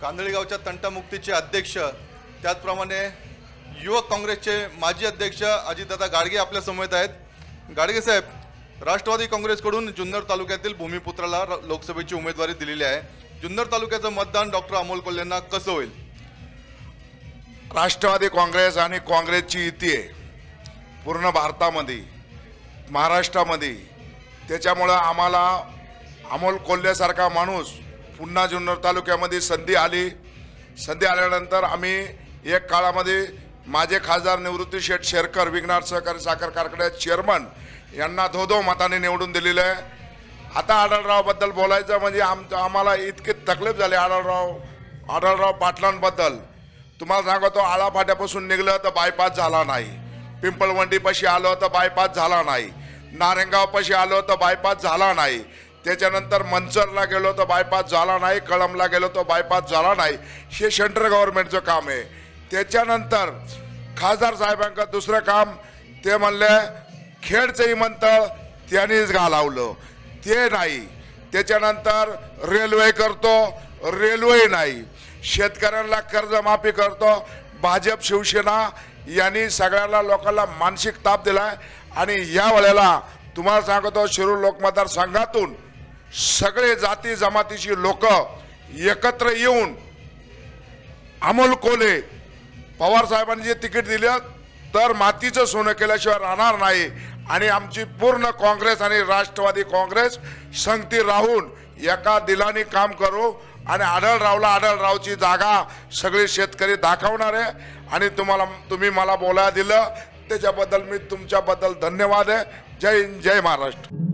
कांदळीगावच्या तंटामुक्तीचे अध्यक्ष त्याचप्रमाणे युवक काँग्रेसचे माजी अध्यक्ष अजितदादा गाडगे आपल्या समवेत आहेत. गाडगे साहेब राष्ट्रवादी काँग्रेसकडून जुन्नर तालुक्यातील भूमिपुत्राला लोकसभेची उमेदवारी दिलेली आहे. जुन्नर तालुक्याचं मतदान डॉक्टर अमोल कोल्हेंना कसं होईल? राष्ट्रवादी काँग्रेस आणि काँग्रेसची युती आहे. पूर्ण भारतामध्ये महाराष्ट्रामध्ये. त्याच्यामुळं आम्हाला अमोल कोल्हेसारखा माणूस पुन्हा जुन्नर तालुक्यामध्ये संधी आली. संधी आल्यानंतर आम्ही एक काळामध्ये माझे खासदार निवृत्ती शेठ शेरकर विघ्नार सहकारी साखर कारखान्याचे चेअरमन यांना धोधो मताने निवडून दिलेलं आहे. आता आढळरावबद्दल बोलायचं म्हणजे आम आम्हाला इतकी तकलीफ झाली आढळराव आढळराव पाटलांबद्दल. तुम्हाला सांगतो आळा फाट्यापासून निघलं तर बायपास झाला नाही. पिंपळवंडीपाशी आलो तर बायपास झाला नाही. नारेंगावपाशी आलो तर बायपास झाला नाही. त्याच्यानंतर मंचरला गेलो तर बायपास झाला नाही कळमला गेलो तर बायपास झाला नाही. हे सेंट्रल गव्हर्नमेंटचं काम आहे. त्याच्यानंतर खासदार साहेबांका दुसरं काम ते म्हणले खेडचं विमानतळ त्यांनीच घालावलं. ते नाही. त्याच्यानंतर रेल्वे करतो रेल्वे नाही. शेतकऱ्यांना कर्जमाफी करतो. भाजप शिवसेना यांनी सगळ्याला लोकांना मानसिक ताप दिला आणि या वेळेला तुम्हाला सांगतो शिरूर लोकमतदारसंघातून सगळे जाती जमातीची लोक एकत्र येऊन अमोल कोले पवार साहेबांनी जे तिकीट दिलं तर मातीचं सोनं केल्याशिवाय राहणार नाही. आणि आमची पूर्ण काँग्रेस आणि राष्ट्रवादी काँग्रेस संगती राहून एका दिलाने काम करू आणि आढळरावला आढळरावची जागा सगळे शेतकरी दाखवणार आहे. आणि तुम्हाला तुम्ही मला बोलायला दिलं त्याच्याबद्दल मी तुमच्याबद्दल धन्यवाद आहे. जय हिंद जय महाराष्ट्र.